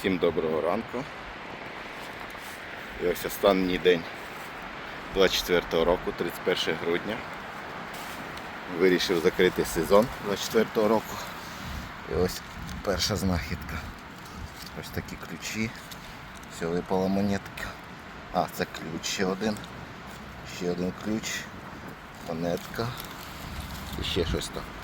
Всім доброго ранку. І ось останній день 24 року, 31 грудня. Вирішив закрити сезон 24 року. І ось перша знахідка. Ось такі ключі. Все випала монетка. А, це ключ ще один. Ще один ключ. Монетка. І ще щось там.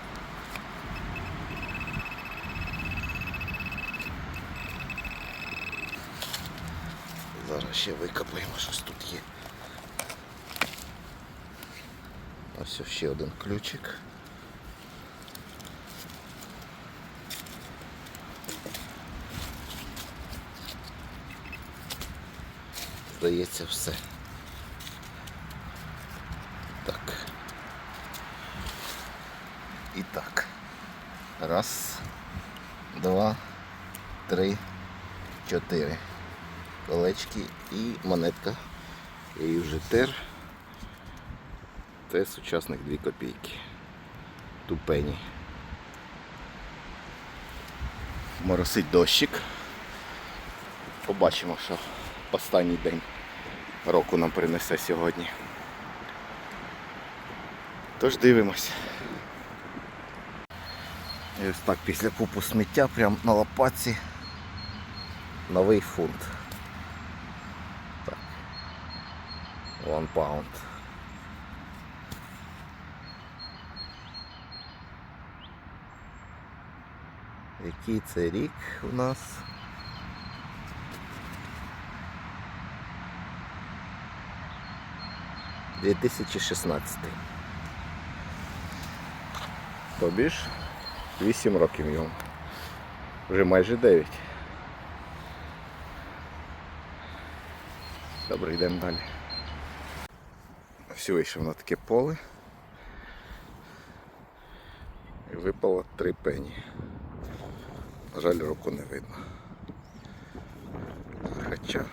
Зараз ще викопаємо, щось тут є. Ось ще один ключик. Здається, все. Так. І так. Раз, два, три, чотири колечки і монетка. І вже тер. Це сучасних 2 копійки. Тупені. Моросить дощик. Побачимо, що останній день року нам принесе сьогодні. Тож дивимось. І ось так після купу сміття прямо на лопатці новий фунт. One pound. Який це рік у нас? Дві тисячі шістнадцятий. Тобі ж 8 років йому. Вже майже 9. Добре, йдемо далі. Все, вийшов на таке поле. І випало три пені. На жаль, руку не видно. Хоча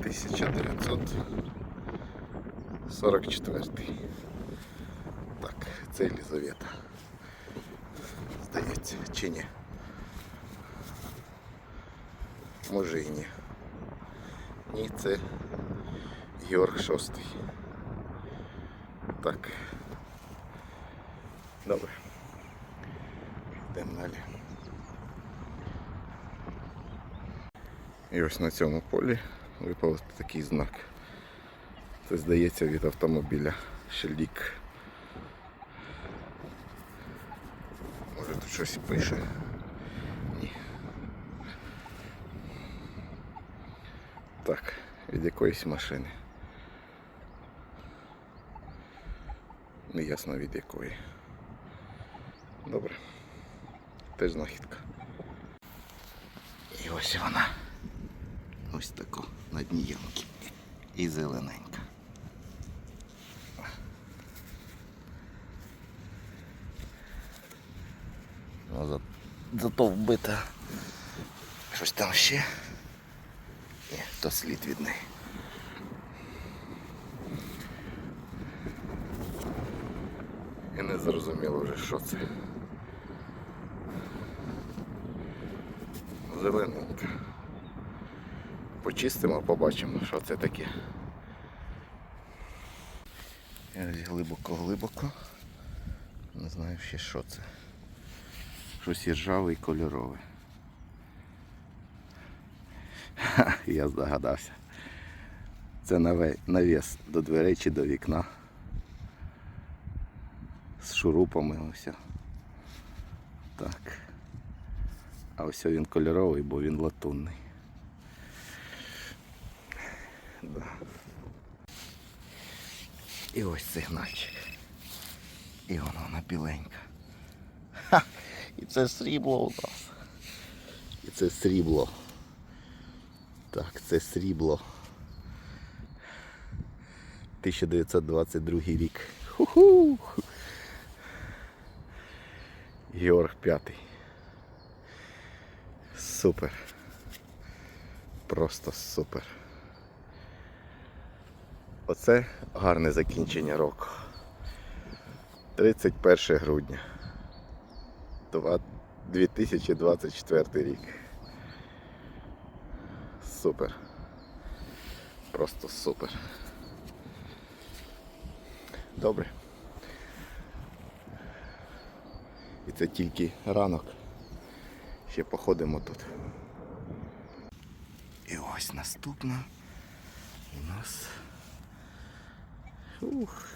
1944. Так, це Елізавета. Здається, чи ні? Може і ні. Ні, це Георг Шостий. Так. Добре. Йдемо далі. І ось на цьому полі випав такий знак. Це здається від автомобіля Шелік. Може тут щось пише. Ні. Так, від якоїсь машини. Не ясно від якої. Добре. Теж знахідка. І ось вона. Ось тако на дні ямки. І зелененька. Ну, за- Зато вбита. Щось там ще. Ні, то слід від неї. І не зрозуміло вже, що це. Зелененька. Почистимо, побачимо, що це таке. Ось глибоко-глибоко. Не знаю ще що це. Щось іржаве і кольорове. Ха, я здогадався. Це наве- навіс до дверей чи до вікна. Шурупами ось. Так. А ось він кольоровий, бо він латунний. Да. І ось сигнальчик. І воно вона біленька. Ха! І це срібло у нас. І це срібло. Так, це срібло. 1922 рік. Ху-ху! Георг п'ятий. Супер. Просто супер. Оце гарне закінчення року. 31 грудня. Два- 2024 рік. Супер. Просто супер. Добре. І це тільки ранок. Ще походимо тут. І ось наступна у нас. Ух.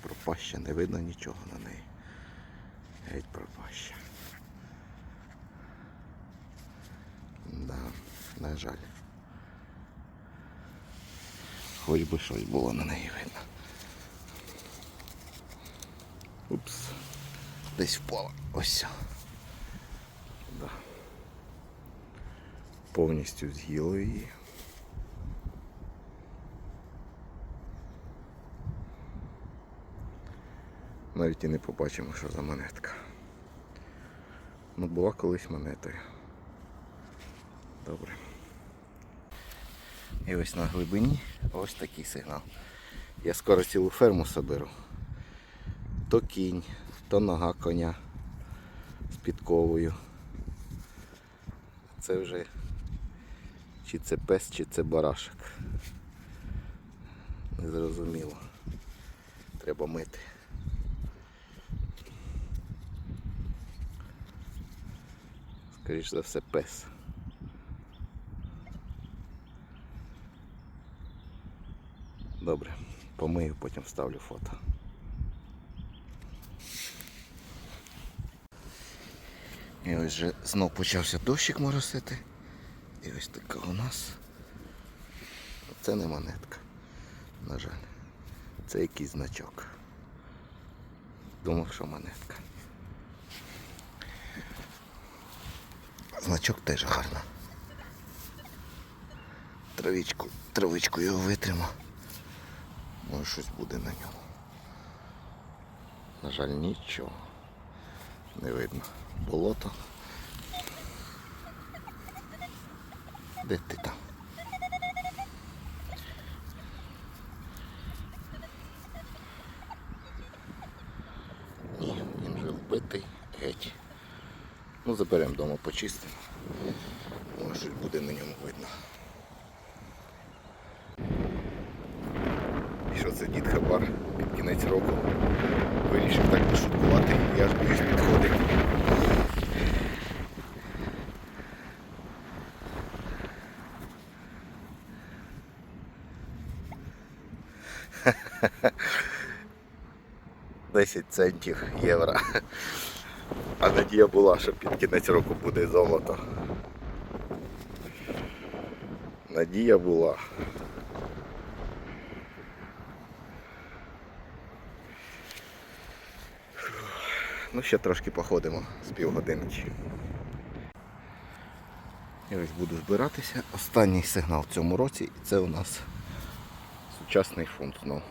Пропаща, не видно нічого на неї. Геть пропаща. Да, на жаль. Хоч би щось було на неї видно. Упс. Десь впала. Ось. Да. Повністю з'їли її. Навіть і не побачимо, що за монетка. Ну, була колись монетою. Добре. І ось на глибині ось такий сигнал. Я скоро цілу ферму соберу. То кінь, то нога коня з підковою. Це вже чи це пес, чи це барашок. Незрозуміло. Треба мити. Скоріше за все пес. Добре, помию, потім вставлю фото. І ось вже знов почався дощик моросити. І ось така у нас. Це не монетка. На жаль. Це якийсь значок. Думав, що монетка. Значок теж гарно. Травичку, травичку його витримо. Може щось буде на ньому. На жаль, нічого. Не видно болото. Де ти там? Ні, він вже вбитий, геть. Ну, заберемо вдома, почистимо. Може буде на ньому видно. Що це дід Хабар під кінець року. Вирішив так пошуткувати, я аж боюсь підходить. 10 центів євро. А надія була, що під кінець року буде золото. Надія була. Ну, ще трошки походимо з півгодинки. Я ось буду збиратися. Останній сигнал в цьому році і це у нас сучасний фунт знов.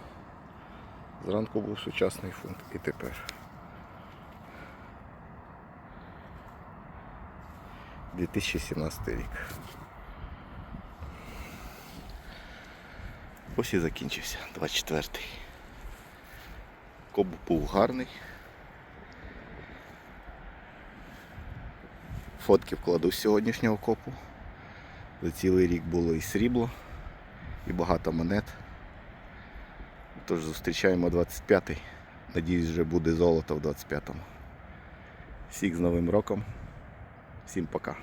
Зранку був сучасний фунт і тепер. – 2017 рік. Ось і закінчився 24-й. Коб був гарний. Фотки вкладу з сьогоднішнього копу. За цілий рік було і срібло, і багато монет. Тож зустрічаємо 25-й. Надіюсь, вже буде золото в 25-му. Всіх з Новим роком. Всім пока.